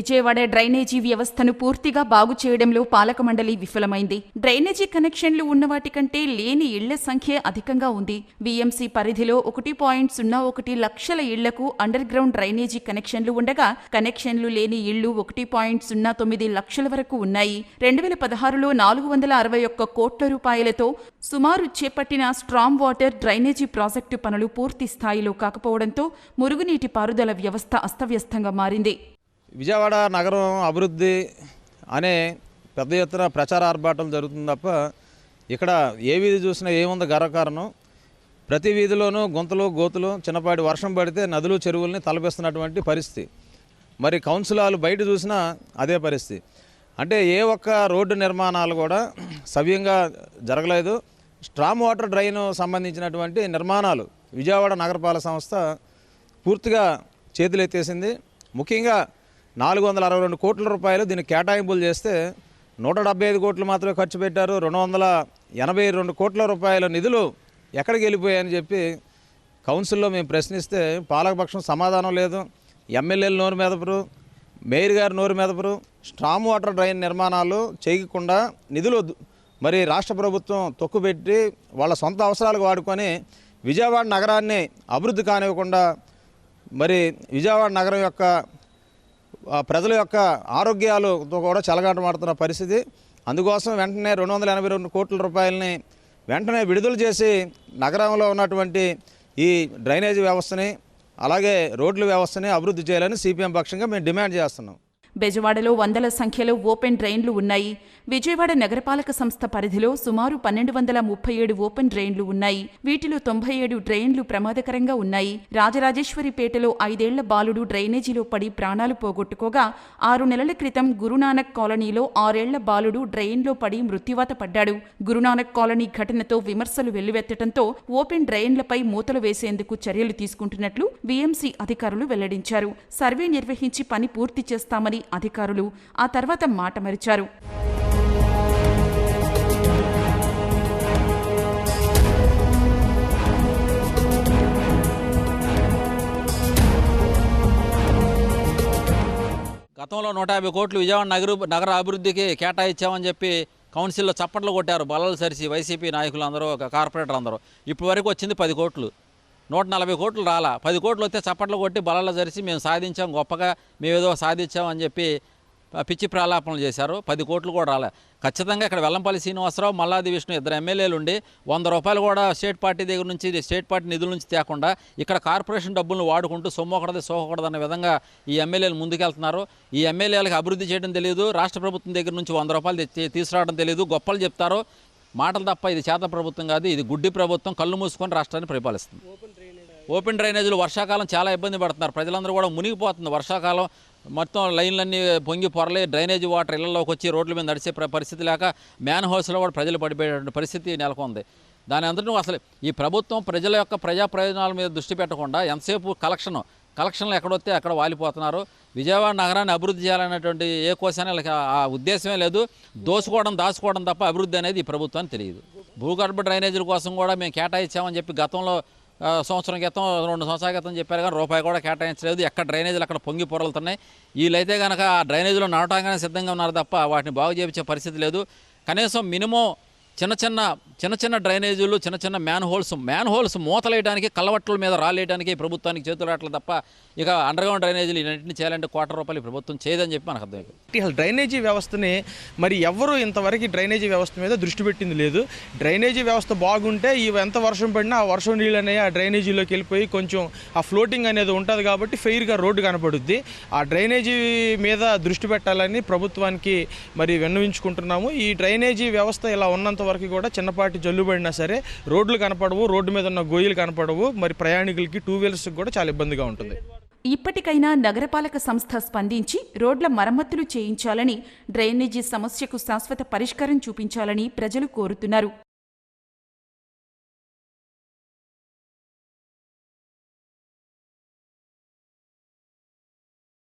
Vijayawada drainage వ్యవస్థను పూర్తిగా బాగు చేయడంలో పాలక మండలి విఫలమైంది. డ్రైనేజీ కనెక్షన్లు ఉన్న కంటే లేని ఇళ్ళ సంఖ్య అధికంగా ఉంది. బీఎంసీ పరిధిలో ఒకటి పాయింట్ సున్నా ఒకటి లక్షల ఇళ్ళకు అండర్ గ్రౌండ్ డ్రైనేజీ కనెక్షన్లు ఉండగా కనెక్షన్లు లేని ఇళ్ళు ఒకటి పాయింట్ సున్నా తొమ్మిది లక్షల వరకు ఉన్నాయి. రెండు వేల పదహారులో నాలుగు వందల అరవై ఒక్క కోట్ల రూపాయలతో సుమారు చేపట్టిన స్ట్రామ్ వాటర్ డ్రైనేజీ ప్రాజెక్టు పనులు పూర్తి స్థాయిలో కాకపోవడంతో మురుగునీటి పారుదల వ్యవస్థ అస్తవ్యస్తంగా మారింది. విజయవాడ నగరం అభివృద్ధి అనే పెద్ద ఎత్తున ప్రచార ఆర్భాటం జరుగుతుంది తప్ప ఇక్కడ ఏ వీధి చూసినా ఏముంది గర్వకారణం. ప్రతి వీధిలోనూ గుంతలు గోతులు చిన్నపాటి వర్షం పడితే నదులు చెరువుల్ని తలపిస్తున్నటువంటి పరిస్థితి. మరి కౌన్సిలాలు బయట చూసినా అదే పరిస్థితి. అంటే ఏ ఒక్క రోడ్డు నిర్మాణాలు కూడా సవ్యంగా జరగలేదు. స్ట్రామ్ వాటర్ డ్రైన్ సంబంధించినటువంటి నిర్మాణాలు విజయవాడ నగరపాలక సంస్థ పూర్తిగా చేతులెత్తేసింది. ముఖ్యంగా నాలుగు వందల అరవై రెండు కోట్ల రూపాయలు దీన్ని కేటాయింపులు చేస్తే నూట డెబ్బై ఐదు కోట్లు మాత్రమే ఖర్చు పెట్టారు. రెండు వందల ఎనభై రెండు కోట్ల రూపాయల నిధులు ఎక్కడికి వెళ్ళిపోయాయని చెప్పి కౌన్సిల్లో మేము ప్రశ్నిస్తే పాలకపక్షం సమాధానం లేదు. ఎమ్మెల్యేలు నోరు మెదపరు మేయర్ గారు నోరు మెదపరు స్ట్రామ్ వాటర్ డ్రైన్ నిర్మాణాలు చేయకుండా నిధులు మరి రాష్ట్ర ప్రభుత్వం తొక్కుపెట్టి వాళ్ళ సొంత అవసరాలకు వాడుకొని విజయవాడ నగరాన్ని అభివృద్ధి కానివ్వకుండా మరి విజయవాడ నగరం యొక్క ప్రజల యొక్క ఆరోగ్యాలతో కూడా చెలగాటమాడుతున్న పరిస్థితి. అందుకోసం వెంటనే రెండు వందల ఎనభై రెండు కోట్ల రూపాయలని వెంటనే విడుదల చేసి నగరంలో ఉన్నటువంటి ఈ డ్రైనేజీ వ్యవస్థని అలాగే రోడ్ల వ్యవస్థని అభివృద్ధి చేయాలని సిపిఎం పక్షంగా మేము డిమాండ్ చేస్తున్నాం. బెజవాడలో వందల సంఖ్యలో ఓపెన్ డ్రైన్లు ఉన్నాయి. విజయవాడ నగరపాలక సంస్థ పరిధిలో సుమారు పన్నెండు వందల ముప్పై ఏడు ఓపెన్ డ్రైన్లు ఉన్నాయి. వీటిలో తొంభై ఏడు డ్రైన్లు ప్రమాదకరంగా ఉన్నాయి. రాజరాజేశ్వరిపేటలో ఐదేళ్ళ బాలుడు డ్రైనేజీలో పడి ప్రాణాలు పోగొట్టుకోగా ఆరు నెలల క్రితం గురునానక్ కాలనీలో ఆరేళ్ళ బాలుడు డ్రైన్లో పడి మృత్యువాత పడ్డాడు. గురునానక్ కాలనీ ఘటనతో విమర్శలు వెల్లువెత్తడంతో ఓపెన్ డ్రైన్లపై మూతలు వేసేందుకు చర్యలు తీసుకుంటున్నట్లు వీఎంసీ అధికారులు వెల్లడించారు. సర్వే నిర్వహించి పని పూర్తి చేస్తామని అధికారులు ఆ తర్వాత మాట మరిచారు. గతంలో నూట యాభై కోట్లు విజయవాడ నగర నగర అభివృద్ధికి కేటాయించామని చెప్పి కౌన్సిల్లో చప్పట్లు కొట్టారు బలాలు సరిసి వైసీపీ నాయకులు అందరూ ఒక కార్పొరేటర్ అందరూ ఇప్పటి వరకు వచ్చింది పది కోట్లు. నూట నలభై కోట్లు రాలా. పది కోట్లు వస్తే చప్పట్లు కొట్టి బలాల్లో జరిసి మేము సాధించాం గొప్పగా మేము ఏదో సాధించాం అని చెప్పి పిచ్చి ప్రాలాపనలు చేశారు. పది కోట్లు కూడా రాలే. ఖచ్చితంగా ఇక్కడ వెల్లంపల్లి శ్రీనివాసరావు మల్లాది విష్ణు ఇద్దరు ఎమ్మెల్యేలు ఉండి వంద రూపాయలు కూడా స్టేట్ పార్టీ దగ్గర నుంచి స్టేట్ పార్టీ నిధుల నుంచి తేకుండా ఇక్కడ కార్పొరేషన్ డబ్బులను వాడుకుంటూ సొమ్మకూడదు సోకూడదు అన్న విధంగా ఈ ఎమ్మెల్యేలు ముందుకెళ్తున్నారు. ఈ ఎమ్మెల్యేలకు అభివృద్ధి చేయడం తెలియదు. రాష్ట్ర ప్రభుత్వం దగ్గర నుంచి వంద రూపాయలు తీసుకురావడం తెలియదు. గొప్పలు చెప్తారు. మాటలు తప్ప ఇది చేత ప్రభుత్వం కాదు. ఇది గుడ్డి ప్రభుత్వం. కళ్ళు మూసుకొని రాష్ట్రాన్ని పరిపాలిస్తుంది. ఓపెన్ డ్రైనేజీలు వర్షాకాలం చాలా ఇబ్బంది పడుతున్నారు. ప్రజలందరూ కూడా మునిగిపోతుంది. వర్షాకాలం మొత్తం లైన్లన్నీ పొంగి పొరలే డ్రైనేజీ వాటర్ ఇళ్ళలోకి వచ్చి రోడ్ల మీద నడిచే పరిస్థితి లేక మ్యాన్ హౌస్లో కూడా ప్రజలు పడిపోయేటువంటి పరిస్థితి నెలకొంది. దాని అందరూ అసలు ఈ ప్రభుత్వం ప్రజల యొక్క ప్రజా ప్రయోజనాల మీద దృష్టి పెట్టకుండా ఎంతసేపు కలెక్షన్ కలెక్షన్లు ఎక్కడొస్తే అక్కడ వాలిపోతున్నారు. విజయవాడ నగరాన్ని అభివృద్ధి చేయాలనేటువంటి ఏ కోశాన్ని ఆ- ఉద్దేశమే లేదు. దోసుకోవడం దాచుకోవడం తప్ప అభివృద్ధి అనేది ఈ ప్రభుత్వానికి తెలియదు. భూగర్భ డ్రైనేజీల కోసం కూడా మేము కేటాయించామని చెప్పి గతంలో సంవత్సరం క్రితం రెండు సంవత్సరాల క్రితం చెప్పారు కానీ రూపాయి కూడా కేటాయించలేదు. ఎక్కడ డ్రైనేజీలు అక్కడ పొంగి పొరలుతున్నాయి. వీళ్ళైతే కనుక ఆ డ్రైనేజీలో నడవటానికి సిద్ధంగా ఉన్నారు తప్ప వాటిని బాగు చేయించే పరిస్థితి లేదు. కనీసం మినిమం చిన్న చిన్న చిన్న చిన్న డ్రైనేజీలు చిన్న చిన్న మ్యాన్ హోల్స్ మ్యాన్ హోల్స్ మూతలేయడానికి కలవట్ల మీద రాలేయడానికి ప్రభుత్వానికి చేతులు రావట్లేదు తప్ప ఇక అండర్గ్రౌండ్ డ్రైనేజీలు ఇవన్నింటిని చేయాలంటే కోట్ల రూపాయలు ప్రభుత్వం చేయదని చెప్పి మనకు అర్థం ఇటీవల డ్రైనేజీ వ్యవస్థని మరి ఎవరు ఇంతవరకు డ్రైనేజీ వ్యవస్థ మీద దృష్టి పెట్టింది లేదు. డ్రైనేజీ వ్యవస్థ బాగుంటే ఇవి ఎంత వర్షం పడినా ఆ వర్షం నీళ్ళు అనేవి ఆ డ్రైనేజీలోకి వెళ్ళిపోయి కొంచెం ఆ ఫ్లోటింగ్ అనేది ఉంటుంది కాబట్టి ఫెయిర్గా రోడ్డు కనపడుద్ది. ఆ డ్రైనేజీ మీద దృష్టి పెట్టాలని ప్రభుత్వానికి మరి విన్నవించుకుంటున్నాము. ఈ డ్రైనేజీ వ్యవస్థ ఇలా ఉన్నంత వరకు కూడా చిన్నపాటి జల్లుబడినా సరే రోడ్లు కనపడవు రోడ్డు మీద ఉన్న గోయిలు కనపడవు. మరి ప్రయాణికులకి టూ వీలర్స్కి కూడా చాలా ఇబ్బందిగా ఉంటుంది. ఇప్పటికైనా నగరపాలక సంస్థ స్పందించి రోడ్ల మరమ్మతులు చేయించాలని డ్రైనేజీ సమస్యకు శాశ్వత పరిష్కారం చూపించాలని ప్రజలు కోరుతున్నారు.